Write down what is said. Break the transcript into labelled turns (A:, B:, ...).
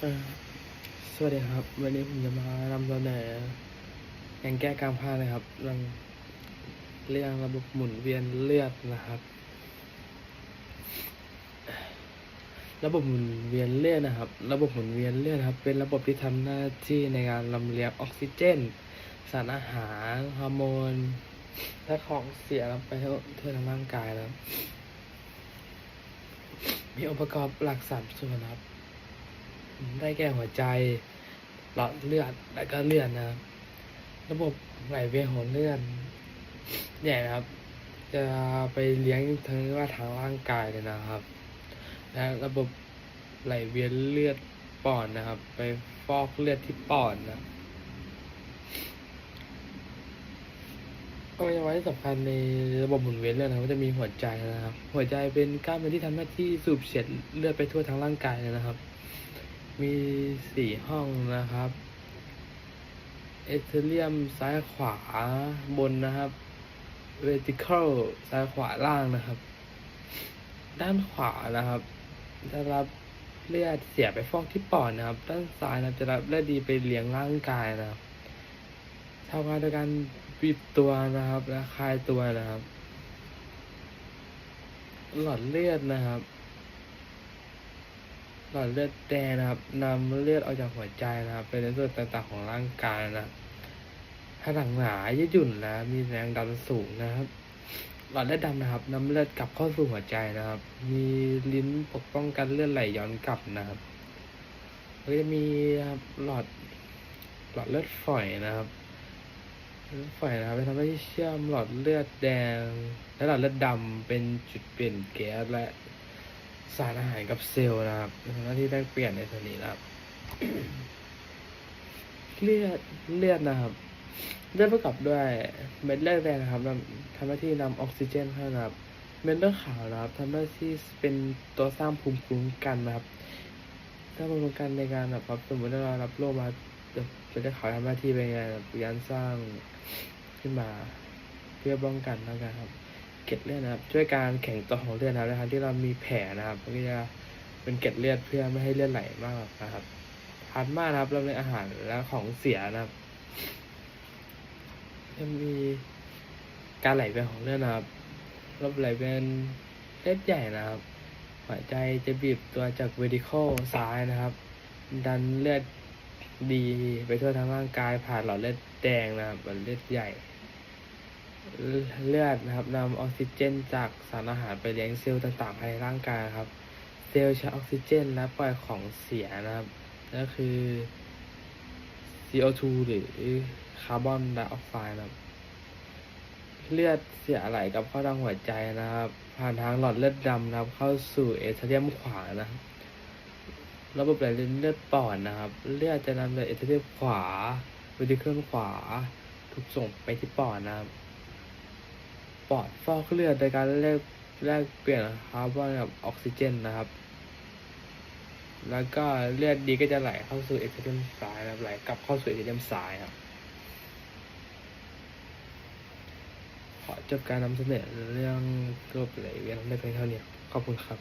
A: สวัสดีครับ วันนี้ผมจะมานำเสนอการแก้การพลาดนะครับเรื่องเรื่องระบบหมุนเวียนเลือดนะครับ ระบบหมุนเวียนเลือดนะครับ ระบบหมุนเวียนเลือดครับ เป็นระบบที่ทำหน้าที่ในการลำเลียงออกซิเจน สารอาหารฮอร์โมนและของเสียไปทั่วทั่วทั้งร่างกายนะครับมีองค์ประกอบหลักสามส่วนครับ ได้แก่หัวใจ หลอดเลือด และก็เลือดนะครับ ระบบไหลเวียนของเลือดเนี่ยนะครับ จะไปเลี้ยงทั้งว่าทางร่างกายเลยนะครับ และระบบไหลเวียนเลือดปอดนะครับ ไปฟอกเลือดที่ปอดนะอวัยวะที่สำคัญในระบบหมุนเวียนเลือดนะครับก็จะมีหัวใจนะครับ หัวใจเป็นกล้ามเนื้อที่ทำหน้าที่สูบเฉียดเลือดไปทั่วทั้งร่างกายนะครับ มีสี่ห้องนะครับ เอเทเรียมซ้ายขวาบนนะครับ vertical ซ้ายขวาล่างนะครับ ด้านขวานะครับจะรับเลือดเสียไปฟอกที่ปอดนะครับ ด้านซ้ายนะจะรับเลือดดีไปเลี้ยงร่างกายนะครับทำงานโดยการบีบตัวนะครับ และคลายตัวนะครับ หลอดเลือดนะครับ หลอดเลือดแดงนะครับนำเลือดออกจากหัวใจนะครับไปในส่วนต่างๆของร่างกายนะครับผนังหนายืดหยุ่นและมีแรงดันสูงนะครับ หลอดเลือดดำนะครับนำเลือดกลับเข้าสู่หัวใจนะครับ มีลิ้นปกป้องกันเลือดไหลย้อนกลับนะครับก็จะมีครับหลอดหลอดเลือดฝอยนะครับเลือดฝอยนะครับไปทำให้เชื่อมหลอดเลือดแดง และหลอดเลือดดำเป็นจุดเปลี่ยนแก๊สและ สารอาหารกับเซลล์นะครับทำหน้าที่ได้เปลี่ยนในตัวนี้นะครับ เลือดเลือดนะครับ เลือดประกอบด้วยเม็ดเลือดแดงนะครับนำทำหน้าที่นำออกซิเจนเข้านะครับ เม็ดเลือดขาวนะครับทำหน้าที่เป็นตัวสร้างภูมิคุ้มกันนะครับสร้างภูมิคุ้มกันในการแบบสมมติว่าเรารับโรคมาเม็ดเลือดขาวทำหน้าที่เป็นไงแบบการสร้างขึ้นมา เพื่อป้องกันนะครับ เกล็ดเลือดนะครับ ช่วยการแข็งตัวของเลือดนะครับในทางที่เรามีแผลนะครับมันก็จะเป็นเกล็ดเลือดเพื่อไม่ให้เลือดไหลมากนะครับพลาสมานะครับเราในอาหารและของเสียนะครับจะมีการไหลเวียนของเลือดนะครับระบไหลเวียนเลือดใหญ่นะครับหัวใจจะบีบตัวจาก vertical ซ้ายนะครับ ดันเลือดดีไปทั่วทั้งร่างกายผ่านหลอดเลือดแดงนะครับหลอดเลือดใหญ่ เลือดนะครับนำออกซิเจนจากสารอาหารไปเลี้ยงเซลล์ต่างๆภายในร่างกายครับ เซลล์ใช้ออกซิเจนและปล่อยของเสียนะครับก็คือ CO2 หรือคาร์บอนไดออกไซด์นะครับ เลือดเสียไหลกับเข้าทางหัวใจนะครับ ผ่านทางหลอดเลือดดำนะครับ เข้าสู่เอทเรียมขวานะครับระบบไหลเลือดปอดนะครับ เลือดจะนำโดยเอทเรียมขวาวิธีเคลื่อนขวา ถูกส่งไปที่ปอดนะครับ ปอดฟอกเลือดโดยการแลกแลกเปลี่ยนคาร์บอนกับออกซิเจนนะครับ แล้วก็เลือดดีก็จะไหลเข้าสู่เอทิเลียมสายนะครับไหลกลับเข้าสู่เอทิเลียมสายครับขอจบการนำเสนอเรื่องระบบไหลเวียนได้เพียงเท่านี้ขอบคุณครับ